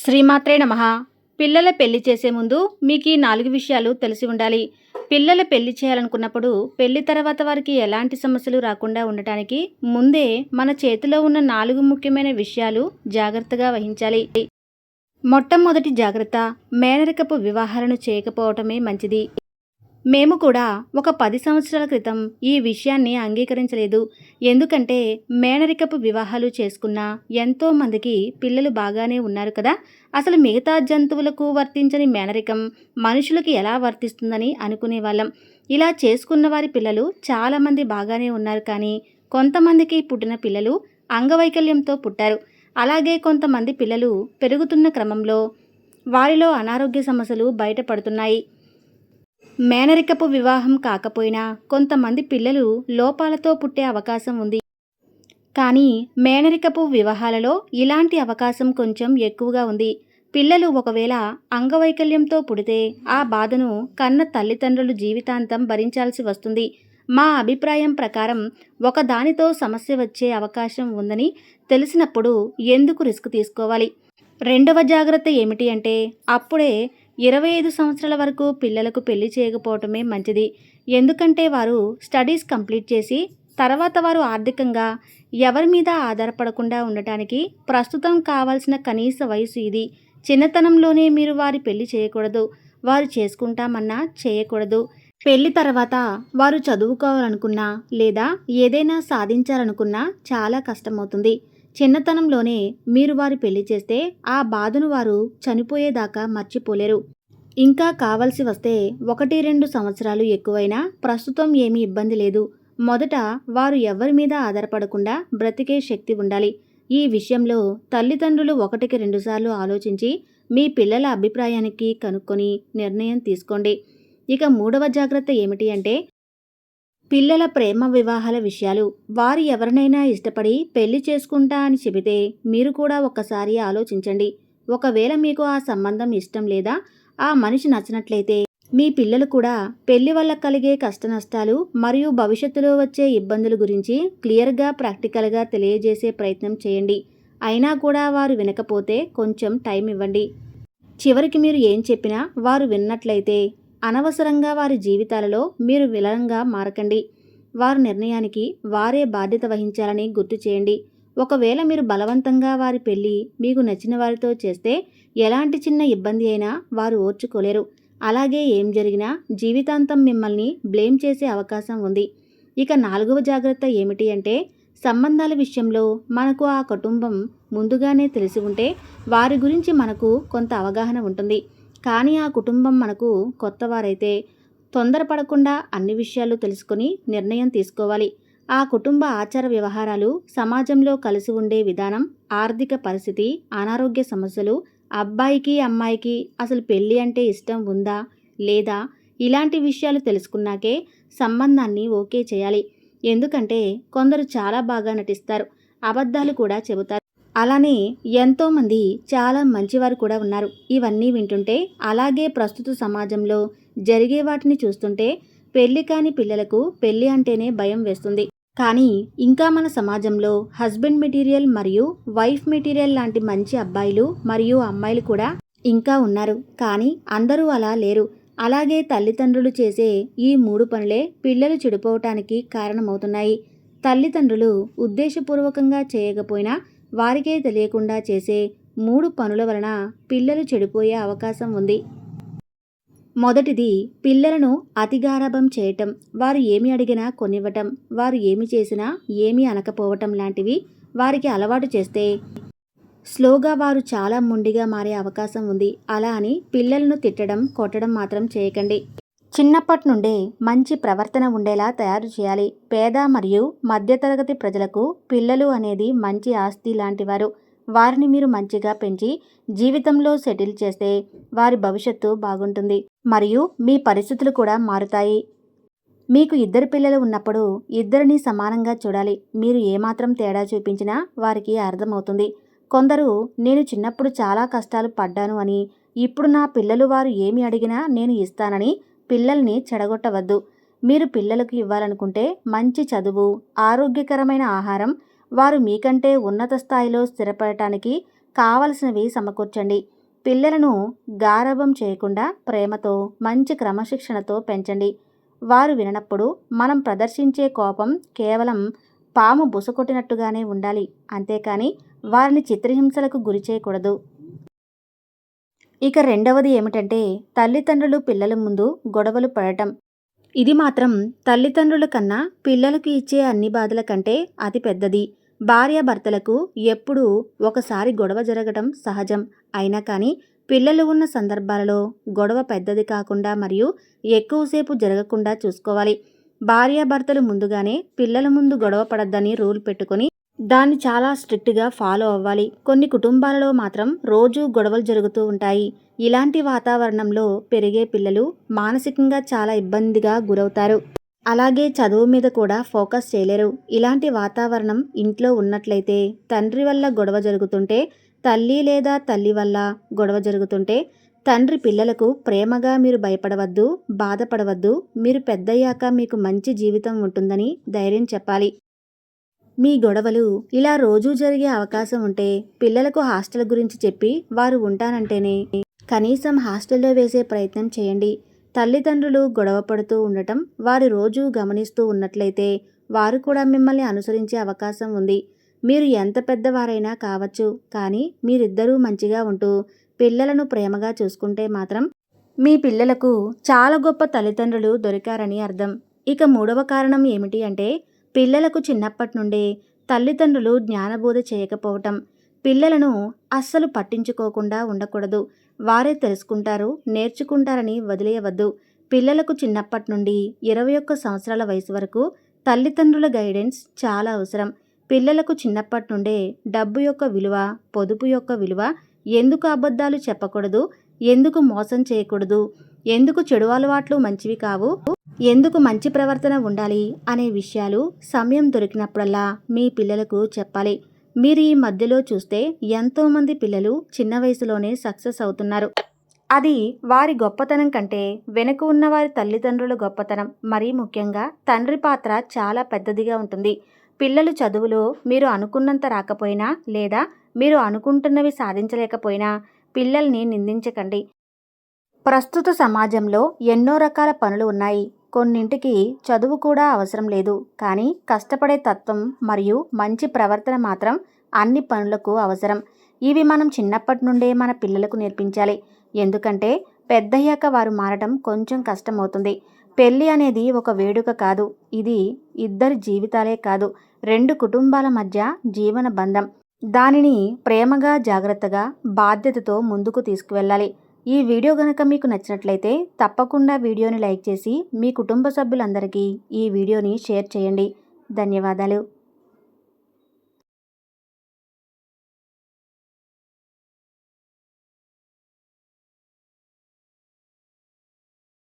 శ్రీమాత్రే నమ. పిల్లల పెళ్ళి చేసే ముందు మీకు ఈ నాలుగు విషయాలు తెలిసి ఉండాలి. పిల్లల పెళ్ళి చేయాలనుకున్నప్పుడు పెళ్ళి తర్వాత వారికి ఎలాంటి సమస్యలు రాకుండా ఉండటానికి ముందే మన చేతిలో ఉన్న నాలుగు ముఖ్యమైన విషయాలు జాగ్రత్తగా వహించాలి. మొట్టమొదటి జాగ్రత్త మేనరికపు వివాహాలను చేయకపోవటమే మంచిది. మేము కూడా ఒక పది సంవత్సరాల క్రితం ఈ విషయాన్ని అంగీకరించలేదు. ఎందుకంటే మేనరికపు వివాహాలు చేసుకున్న ఎంతో మందికి పిల్లలు బాగానే ఉన్నారు కదా. అసలు మిగతా జంతువులకు వర్తించని మేనరికం మనుషులకి ఎలా వర్తిస్తుందని అనుకునేవాళ్ళం ఇలా చేసుకున్న వారి పిల్లలు చాలామంది బాగానే ఉన్నారు కానీ కొంతమందికి పుట్టిన పిల్లలు అంగవైకల్యంతో పుట్టారు. అలాగే కొంతమంది పిల్లలు పెరుగుతున్న క్రమంలో వారిలో అనారోగ్య సమస్యలు బయటపడుతున్నాయి. మేనరికపు వివాహం కాకపోయినా కొంతమంది పిల్లలు లోపాలతో పుట్టే అవకాశం ఉంది. కానీ మేనరికపు వివాహాలలో ఇలాంటి అవకాశం కొంచెం ఎక్కువగా ఉంది. పిల్లలు ఒకవేళ అంగవైకల్యంతో పుడితే ఆ బాధను కన్న తల్లిదండ్రులు జీవితాంతం భరించాల్సి వస్తుంది. మా అభిప్రాయం ప్రకారం ఒకదానితో సమస్య వచ్చే అవకాశం ఉందని తెలిసినప్పుడు ఎందుకు రిస్క్ తీసుకోవాలి? రెండవ జాగ్రత్త ఏమిటి అంటే అప్పుడే ఇరవై ఐదు సంవత్సరాల వరకు పిల్లలకు పెళ్ళి చేయకపోవటమే మంచిది. ఎందుకంటే వారు స్టడీస్ కంప్లీట్ చేసి తర్వాత వారు ఆర్థికంగా ఎవరి మీద ఆధారపడకుండా ఉండటానికి ప్రస్తుతం కావాల్సిన కనీస వయసు ఇది. చిన్నతనంలోనే మీరు వారి పెళ్ళి చేయకూడదు. వారు చేసుకుంటామన్నా చేయకూడదు. పెళ్ళి తర్వాత వారు చదువుకోవాలనుకున్నా లేదా ఏదైనా సాధించాలనుకున్నా చాలా కష్టమవుతుంది. చిన్నతనంలోనే మీరు వారి పెళ్ళి చేస్తే ఆ బాధను వారు చనిపోయేదాకా మర్చిపోలేరు. ఇంకా కావలసి వస్తే ఒకటి రెండు సంవత్సరాలు ఎక్కువైనా ప్రస్తుతం ఏమీ ఇబ్బంది లేదు. మొదట వారు ఎవరి మీద ఆధారపడకుండా బ్రతికే శక్తి ఉండాలి. ఈ విషయంలో తల్లిదండ్రులు ఒకటికి రెండుసార్లు ఆలోచించి మీ పిల్లల అభిప్రాయానికి కనుక్కొని నిర్ణయం తీసుకోండి. ఇక మూడవ జాగ్రత్త ఏమిటి అంటే పిల్లల ప్రేమ వివాహాల విషయాలు వారు ఎవరినైనా ఇష్టపడి పెళ్ళి చేసుకుంటా అని చెబితే మీరు కూడా ఒక్కసారి ఆలోచించండి. ఒకవేళ మీకు ఆ సంబంధం ఇష్టం లేదా ఆ మనిషి నచ్చినట్లయితే మీ పిల్లలు కూడా పెళ్ళి వల్ల కలిగే కష్టనష్టాలు మరియు భవిష్యత్తులో వచ్చే ఇబ్బందుల గురించి క్లియర్గా ప్రాక్టికల్గా తెలియజేసే ప్రయత్నం చేయండి. అయినా కూడా వారు వినకపోతే కొంచెం టైం ఇవ్వండి. చివరికి మీరు ఏం చెప్పినా వారు విన్నట్లయితే అనవసరంగా వారి జీవితాలలో మీరు విలనంగా మారకండి. వారి నిర్ణయానికి వారే బాధ్యత వహించాలని గుర్తు చేయండి. ఒకవేళ మీరు బలవంతంగా వారి పెళ్ళి మీకు నచ్చిన వారితో చేస్తే ఎలాంటి చిన్న ఇబ్బంది అయినా వారు ఓర్చుకోలేరు. అలాగే ఏం జరిగినా జీవితాంతం మిమ్మల్ని బ్లేమ్ చేసే అవకాశం ఉంది. ఇక నాలుగవ జాగ్రత్త ఏమిటి అంటే సంబంధాల విషయంలో మనకు ఆ కుటుంబం ముందుగానే తెలిసి ఉంటే వారి గురించి మనకు కొంత అవగాహన ఉంటుంది. కానీ ఆ కుటుంబం మనకు కొత్తవారైతే తొందరపడకుండా అన్ని విషయాలు తెలుసుకొని నిర్ణయం తీసుకోవాలి. ఆ కుటుంబ ఆచార వ్యవహారాలు సమాజంలో కలిసి ఉండే విధానం ఆర్థిక పరిస్థితి అనారోగ్య సమస్యలు అబ్బాయికి అమ్మాయికి అసలు పెళ్ళి అంటే ఇష్టం ఉందా లేదా ఇలాంటి విషయాలు తెలుసుకున్నాకే సంబంధాన్ని ఓకే చేయాలి. ఎందుకంటే కొందరు చాలా బాగా నటిస్తారు అబద్ధాలు కూడా చెబుతారు. అలానే ఎంతోమంది చాలా మంచివారు కూడా ఉన్నారు. ఇవన్నీ వింటుంటే అలాగే ప్రస్తుత సమాజంలో జరిగే వాటిని చూస్తుంటే పెళ్ళి కాని పిల్లలకు పెళ్ళి అంటేనే భయం వేస్తుంది. కానీ ఇంకా మన సమాజంలో హస్బెండ్ మెటీరియల్ మరియు వైఫ్ మెటీరియల్ లాంటి మంచి అబ్బాయిలు మరియు అమ్మాయిలు కూడా ఇంకా ఉన్నారు. కానీ అందరూ అలా లేరు. అలాగే తల్లిదండ్రులు చేసే ఈ మూడు పనులే పిల్లలు చెడిపోవటానికి కారణమవుతున్నాయి. తల్లిదండ్రులు ఉద్దేశపూర్వకంగా చేయకపోయినా వారికే తెలియకుండా చేసే మూడు పనుల వలన పిల్లలు చెడిపోయే అవకాశం ఉంది. మొదటిది పిల్లలను అతిగారాభం చేయటం. వారు ఏమి అడిగినా కొనివ్వటం. వారు ఏమి చేసినా ఏమీ అనకపోవటం లాంటివి వారికి అలవాటు చేస్తే స్లోగా వారు చాలా మొండిగా మారే అవకాశం ఉంది. అలా అని పిల్లలను తిట్టడం కొట్టడం మాత్రం చేయకండి. చిన్నప్పటి నుండే మంచి ప్రవర్తన ఉండేలా తయారు చేయాలి. పేద మరియు మధ్యతరగతి ప్రజలకు పిల్లలు అనేది మంచి ఆస్తి లాంటివారు. వారిని మీరు మంచిగా పెంచి జీవితంలో సెటిల్ చేస్తే వారి భవిష్యత్తు బాగుంటుంది. మరియు మీ పరిస్థితులు కూడా మారుతాయి. మీకు ఇద్దరు పిల్లలు ఉన్నప్పుడు ఇద్దరిని సమానంగా చూడాలి. మీరు ఏమాత్రం తేడా చూపించినా వారికి అర్థమవుతుంది. కొందరు నేను చిన్నప్పుడు చాలా కష్టాలు పడ్డాను అని ఇప్పుడు నా పిల్లలు వారు ఏమి అడిగినా నేను ఇస్తానని పిల్లల్ని చెడగొట్టవద్దు. మీరు పిల్లలకు ఇవ్వాలనుకుంటే మంచి చదువు ఆరోగ్యకరమైన ఆహారం వారు మీకంటే ఉన్నత స్థాయిలో స్థిరపడటానికి కావలసినవి సమకూర్చండి. పిల్లలను గారభం చేయకుండా ప్రేమతో మంచి క్రమశిక్షణతో పెంచండి. వారు విననప్పుడు మనం ప్రదర్శించే కోపం కేవలం పాము బుసకొట్టినట్టుగానే ఉండాలి. అంతేకాని వారిని చిత్రహింసలకు గురి చేయకూడదు. ఇక రెండవది ఏమిటంటే తల్లిదండ్రులు పిల్లల ముందు గొడవలు పడటం. ఇది మాత్రం తల్లిదండ్రుల కన్నా పిల్లలకు ఇచ్చే అన్ని బాధల కంటే అతి పెద్దది. భార్యాభర్తలకు ఎప్పుడూ ఒకసారి గొడవ జరగటం సహజం. అయినా కానీ పిల్లలు ఉన్న సందర్భాలలో గొడవ పెద్దది కాకుండా మరియు ఎక్కువసేపు జరగకుండా చూసుకోవాలి. భార్యాభర్తలు ముందుగానే పిల్లల ముందు గొడవ పడద్దని రూల్ పెట్టుకొని దాన్ని చాలా స్ట్రిక్ట్గా ఫాలో అవ్వాలి. కొన్ని కుటుంబాలలో మాత్రం రోజూ గొడవలు జరుగుతూ ఉంటాయి. ఇలాంటి వాతావరణంలో పెరిగే పిల్లలు మానసికంగా చాలా ఇబ్బందిగా గురవుతారు. అలాగే చదువు మీద కూడా ఫోకస్ చేయలేరు. ఇలాంటి వాతావరణం ఇంట్లో ఉన్నట్లయితే తండ్రి వల్ల గొడవ జరుగుతుంటే తల్లి లేదా తల్లి వల్ల గొడవ జరుగుతుంటే తండ్రి పిల్లలకు ప్రేమగా మీరు భయపడవద్దు బాధపడవద్దు మీరు పెద్దయ్యాక మీకు మంచి జీవితం ఉంటుందని ధైర్యం చెప్పాలి. మీ గొడవలు ఇలా రోజూ జరిగే అవకాశం ఉంటే పిల్లలకు హాస్టల్ గురించి చెప్పి వారు ఉంటానంటేనే. కనీసం హాస్టల్లో వేసే ప్రయత్నం చేయండి. తల్లిదండ్రులు గొడవ పడుతూ ఉండటం వారు రోజూ గమనిస్తూ ఉన్నట్లయితే వారు కూడా మిమ్మల్ని అనుసరించే అవకాశం ఉంది. మీరు ఎంత పెద్దవారైనా కావచ్చు కానీ మీరిద్దరూ మంచిగా ఉంటూ పిల్లలను ప్రేమగా చూసుకుంటే మాత్రం మీ పిల్లలకు చాలా గొప్ప తల్లిదండ్రులు దొరికారని అర్థం. ఇక మూడవ కారణం ఏమిటి అంటే పిల్లలకు చిన్నప్పటి నుండే తల్లిదండ్రులు జ్ఞానబోధ చేయకపోవటం పిల్లలను అస్సలు పట్టించుకోకుండా ఉండకూడదు. వారే తెలుసుకుంటారు నేర్చుకుంటారని వదిలేయవద్దు. పిల్లలకు చిన్నప్పటి నుండి ఇరవై ఒక్క సంవత్సరాల వయసు వరకు తల్లిదండ్రుల గైడెన్స్ చాలా అవసరం. పిల్లలకు చిన్నప్పటి నుండే డబ్బు యొక్క విలువ పొదుపు యొక్క విలువ ఎందుకు అబద్ధాలు చెప్పకూడదు ఎందుకు మోసం చేయకూడదు ఎందుకు చెడు అలవాట్లు మంచివి కావు? ఎందుకు మంచి ప్రవర్తన ఉండాలి అనే విషయాలు సమయం దొరికినప్పుడల్లా మీ పిల్లలకు చెప్పాలి. మీరు ఈ మధ్యలో చూస్తే ఎంతోమంది పిల్లలు చిన్న వయసులోనే సక్సెస్ అవుతున్నారు. అది వారి గొప్పతనం కంటే వెనుక ఉన్న వారి తల్లిదండ్రుల గొప్పతనం మరీ ముఖ్యంగా తండ్రి పాత్ర చాలా పెద్దదిగా ఉంటుంది. పిల్లలు చదువులో మీరు అనుకున్నంత రాకపోయినా లేదా మీరు అనుకుంటున్నవి సాధించలేకపోయినా పిల్లల్ని నిందించకండి. ప్రస్తుత సమాజంలో ఎన్నో రకాల పనులు ఉన్నాయి. కొన్నింటికి చదువు కూడా అవసరం లేదు. కానీ కష్టపడే తత్వం మరియు మంచి ప్రవర్తన మాత్రం అన్ని పనులకు అవసరం. ఇవి మనం చిన్నప్పటి నుండే మన పిల్లలకు నేర్పించాలి. ఎందుకంటే పెద్దయ్యాక వారు మారడం కొంచెం కష్టమవుతుంది. పెళ్ళి అనేది ఒక వేడుక కాదు. ఇది ఇద్దరి జీవితాలే కాదు. రెండు కుటుంబాల మధ్య జీవన బంధం. దానిని ప్రేమగా జాగ్రత్తగా బాధ్యతతో ముందుకు తీసుకువెళ్ళాలి. ఈ వీడియో గనక మీకు నచ్చినట్లయితే తప్పకుండా వీడియోని లైక్ చేసి మీ కుటుంబ సభ్యులందరికీ ఈ వీడియోని షేర్ చేయండి. ధన్యవాదాలు.